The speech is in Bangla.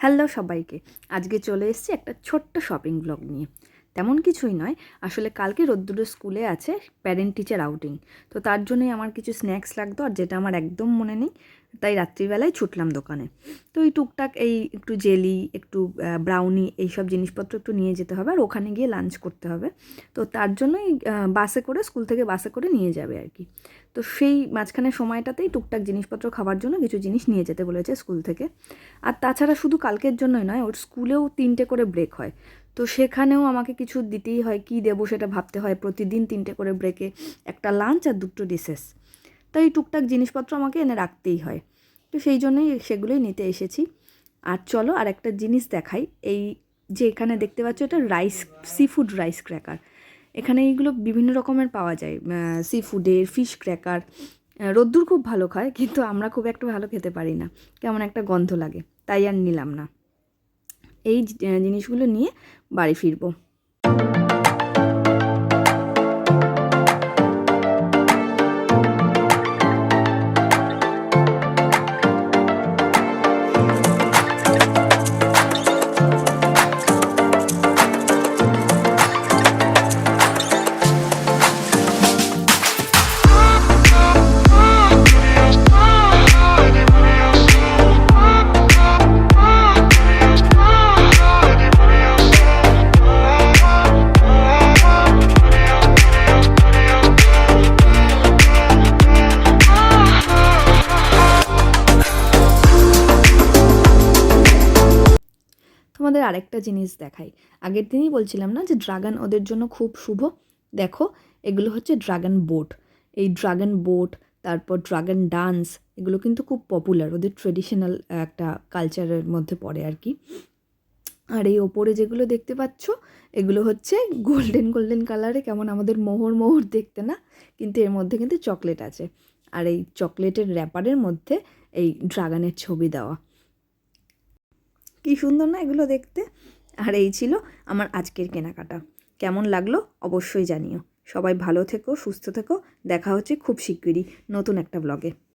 হ্যালো সবাইকে। আজকে চলে এসেছি একটা ছোট্ট শপিং ব্লগ নিয়ে। তেমন কিছুই নয়, আসলে কালকে রোদ্দুরের স্কুলে আছে প্যারেন্ট টিচার আউটিং তো তার জন্যই আমার কিছু স্ন্যাক্স লাগতো আর যেটা আমার একদম মনে নেই তাই রাত্রিবেলায় ছুটলাম দোকানে। তো এই টুকটাক এই একটু জেলি, একটু ব্রাউনি এইসব জিনিসপত্র একটু নিয়ে যেতে হবে আর ওখানে গিয়ে লাঞ্চ করতে হবে। তো তার জন্যই বাসে করে, স্কুল থেকে বাসে করে নিয়ে যাবে আর কি। তো সেই মাঝখানে সময়টাতেই টুকটাক জিনিসপত্র খাবার জন্য কিছু জিনিস নিয়ে যেতে বলেছে স্কুল থেকে। আর তাছাড়া শুধু কালকের জন্যই নয়, ওর স্কুলেও তিনটে করে ব্রেক হয়। তো সেখানেও আমাকে কিছু দিতেই হয়, কী দেবো সেটা ভাবতে হয়। প্রতিদিন তিনটে করে ব্রেকে একটা লাঞ্চ আর দুটো ডিশেস তো এই টুকটাক জিনিসপত্র আমাকে এনে রাখতেই হয়। তো সেই জন্যই সেগুলোই নিতে এসেছি। আর চলো আর একটা জিনিস দেখাই। এই যে এখানে দেখতে পাচ্ছ এটা rice sea food rice cracker এখানে এইগুলো বিভিন্ন রকমের পাওয়া যায়। সি ফুডের ফিশ ক্র্যাকার রোদ্দুর খুব ভালো খায়, কিন্তু আমরা খুব একটা ভালো খেতে পারি না। কেমন একটা গন্ধ লাগে। তাই আর নিলাম না। এই জিনিসগুলো নিয়ে বাড়ি ফিরবো। তোমাদের আরেকটা জিনিস দেখাই। আগের দিনই বলছিলাম না যে ড্রাগন ওদের জন্য খুব শুভ? দেখো, এগুলো হচ্ছে ড্রাগন বোট। এই ড্রাগন বোট, তারপর ড্রাগন ডান্স, এগুলো কিন্তু খুব পপুলার ওদের ট্রেডিশনাল একটা কালচারের মধ্যে পড়ে আর কি। আর এই ওপরে যেগুলো দেখতে পাচ্ছ, এগুলো হচ্ছে গোল্ডেন গোল্ডেন কালারে কেমন আমাদের মোহর মোহর দেখতে না? কিন্তু এর মধ্যে কিন্তু চকলেট আছে। আর এই চকলেটের র্যাপারের মধ্যে এই ড্রাগনের ছবি দেওয়া। কি সুন্দর না এগুলো দেখতে। আর এই ছিল আমার আজকের কেনাকাটা। কেমন লাগল অবশ্যই জানিও। সবাই ভালো থেকো, সুস্থ থেকো। দেখা হচ্ছে খুব শিগগিরই নতুন একটা ব্লগে